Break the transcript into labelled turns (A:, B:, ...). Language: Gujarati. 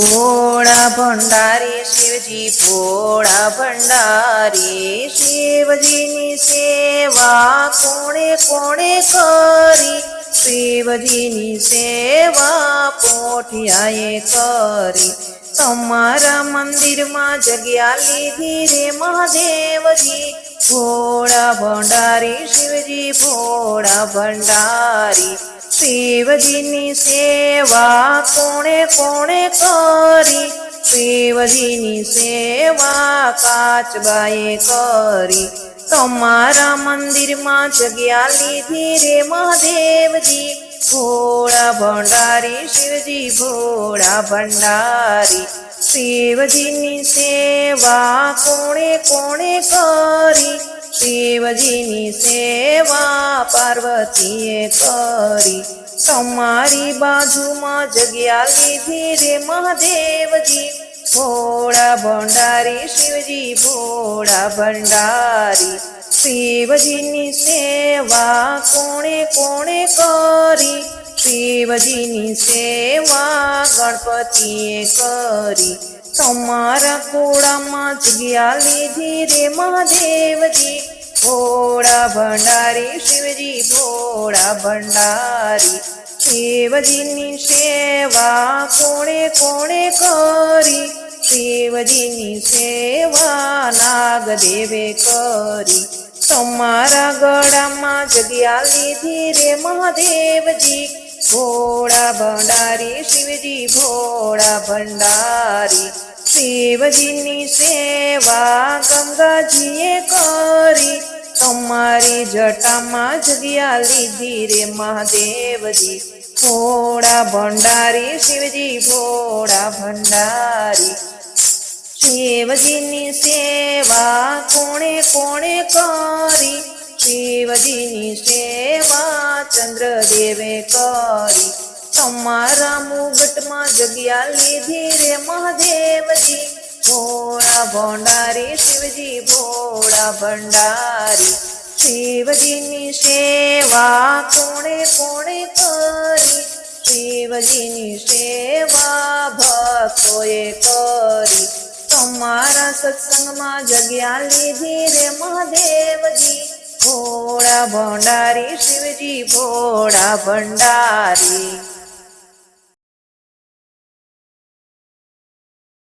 A: ભોળા ભંડારી શિવજી, ભોળા ભંડારી શિવજીની સેવા કોણે કોણે કરી? શિવજીની સેવા પોઠિયાએ કરી. તમારા મંદિરમાં જગ્યા લીધી રે મહાદેવજી. ભોળા ભંડારી શિવજી, ભોળા ભંડારી શિવજીની સેવા કોણે કોણે કરી? શિવજીની સેવા કાચબાએ કરી. તમારા મંદિરમાં જગ્યા લીધી રે મહાદેવજી. ભોળા ભંડારી, શિવજી ભોળા ભંડારી. શિવજીની સેવા કોણે કોણે કરી? શિવજીની સેવા પાર્વતીએ કરી. તમારી બાજુમાં જગ્યા લીધી રે મહાદેવજી. ભોળા ભંડારી શિવજી, ભોળા ભંડારી. શિવજીની સેવા કોણે કોણે કરી? શિવજીની સેવા ગણપતિએ કરી. તમારા કોળામાં જ ગયા લીધી રે મહાદેવજી. ભોળા ભંડારી શિવજી ભોળા ભંડારી. શિવજીની સેવા કોણે કોણે કરી? શિવજીની સેવા નાગદેવે કરી. તમારા ગળામાં જગ્યા લીધી રે મહાદેવજી. ભોળા ભંડારી શિવજી ભોળા ભંડારી શિવજીની સેવા ગંગાજીએ કરી તમારી જટામાં જગ્યા લીધી રે મહાદેવજી ભોળા ભંડારી શિવજી ભોળા ભંડારી શિવજીની સેવા કોણે કોણે કરી શિવજીની સેવા ચંદ્રદેવે કરી તમારા મુગટમાં જગ્યા લીધી રે મહાદેવજી ભોળા ભંડારી શિવજી ભોળા ભંડારી શિવજીની સેવા કોણે કોણે કરી શિવજીની સેવા ભક્તોએ કરી તમારા સત્સંગમાં જગ્યા લીધી રે મહાદેવજી ભોળા ભંડારી શિવજી ભોળા ભંડારી.